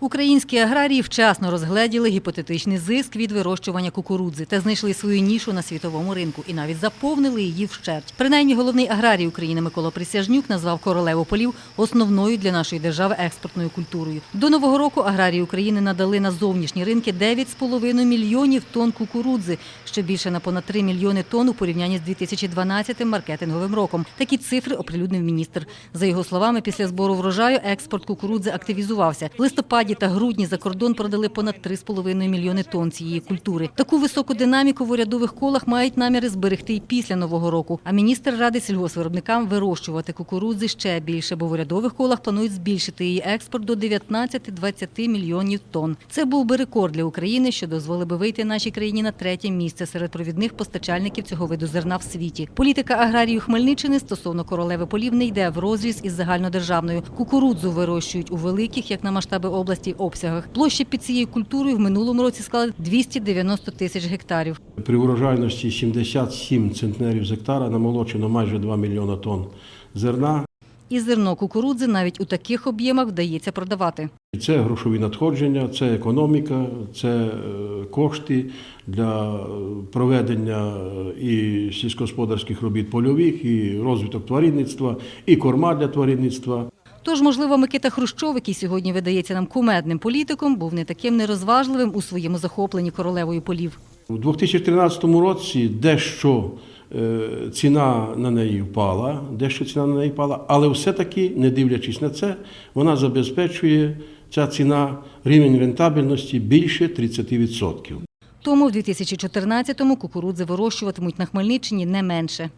Українські аграрії вчасно розгледіли гіпотетичний зиск від вирощування кукурудзи та знайшли свою нішу на світовому ринку і навіть заповнили її вщерть. Принаймні, головний аграрій України Микола Присяжнюк назвав королеву полів основною для нашої держави експортною культурою. До нового року аграрії України надали на зовнішні ринки 9,5 мільйонів тонн кукурудзи, що більше на понад 3 мільйони тонн у порівнянні з 2012 маркетинговим роком. Такі цифри оприлюднив міністр. За його словами, після збору врожаю експорт кукурудзи активізувався. В листопаді та грудні за кордон продали понад 3,5 мільйони тонн цієї культури. Таку високу динаміку в урядових колах мають наміри зберегти й після нового року. А міністр радить сільгоспвиробникам вирощувати кукурудзи ще більше, бо в урядових колах планують збільшити її експорт до 19-20 мільйонів тонн. Це був би рекорд для України, що дозволив би вийти нашій країні на третє місце серед провідних постачальників цього виду зерна в світі. Політика аграріїв Хмельниччини стосовно королеви полів не йде в розріз із загальнодержавною. Кукурудзу вирощують у великих, як на масштаби області, обсягах. Площі під цією культурою в минулому році склали 290 тисяч гектарів. При урожайності 77 центнерів з гектара намолочено майже 2 мільйона тонн зерна. І зерно кукурудзи навіть у таких об'ємах вдається продавати. Це грошові надходження, це економіка, це е, кошти для е, проведення е, і сільськогосподарських робіт польових, і розвиток тваринництва, і корма для тваринництва. Тож, можливо, Микита Хрущов, який сьогодні видається нам кумедним політиком, був не таким нерозважливим у своєму захопленні королевою полів. У 2013 році дещо е, ціна на неї впала, дещо ціна на неї впала, але все-таки, не дивлячись на це, вона забезпечує ця ціна рівень рентабельності більше 30%. Тому в 2014-му кукурудзи вирощуватимуть на Хмельниччині не менше.